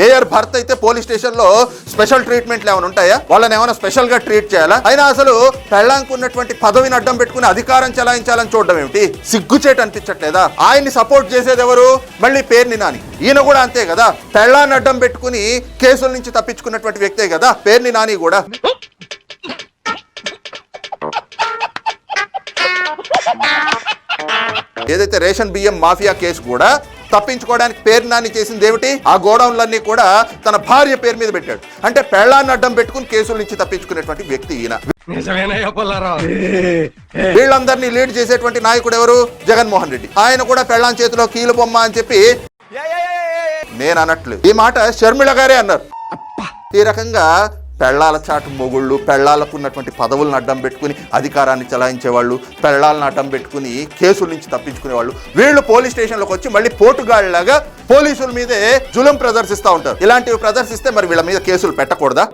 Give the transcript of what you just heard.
Mayor భర్త అయితే police స్టేషన్లో స్పెషల్ ట్రీట్మెంట్లు ఏమైనా ఉంటాయా? వాళ్ళని ఏమైనా స్పెషల్గా ట్రీట్ చేయాలా? అయినా అసలు పెళ్ళాంకు ఉన్నటువంటి పదవిని అడ్డం పెట్టుకుని అధికారం చెలాయించాలని చూడడం ఏమిటి? సిగ్గుచేట అనిపించట్లేదా? ఆయన్ని సపోర్ట్ చేసేది ఎవరు? మళ్ళీ పేరుని నాని. ఈయన కూడా అంతే కదా? పెళ్ళాన్ని అడ్డం పెట్టుకుని కేసుల నుంచి తప్పించుకున్నటువంటి వ్యక్తే కదా? పేరుని నాని కూడా. ఏదైతే రేషన్ బియ్యం మాఫియా కేసు కూడా తప్పించుకోవడానికి పేరు నాని చేసింది ఏమిటి? ఆ గోడౌన్లన్నీ కూడా తన భార్య పేరు మీద పెట్టాడు. అంటే పెళ్ళాన్ని అడ్డం పెట్టుకుని కేసుల నుంచి తప్పించుకునేటువంటి వ్యక్తి ఈయన. వీళ్ళందరినీ లీడ్ చేసేటువంటి నాయకుడు ఎవరు? జగన్మోహన్ రెడ్డి. ఆయన కూడా పెళ్ళాం చేతిలో కీలు బొమ్మ అని చెప్పి నేను అనట్లు ఈ మాట షర్మిళ గారే అన్నారు. ఈ రకంగా పెళ్ళాల చాటు మొగుళ్ళు పెళ్ళాలకు ఉన్నటువంటి పదవులను అడ్డం పెట్టుకుని అధికారాన్ని చలాయించేవాళ్ళు పెళ్ళాలను అడ్డం పెట్టుకుని కేసుల నుంచి తప్పించుకునే వాళ్ళు వీళ్ళు పోలీస్ స్టేషన్లోకి వచ్చి మళ్ళీ పోటుగాళ్ళలాగా పోలీసుల మీదే జులం ప్రదర్శిస్తూ ఉంటారు. ఇలాంటివి ప్రదర్శిస్తే మరి వీళ్ళ మీద కేసులు పెట్టకూడదా?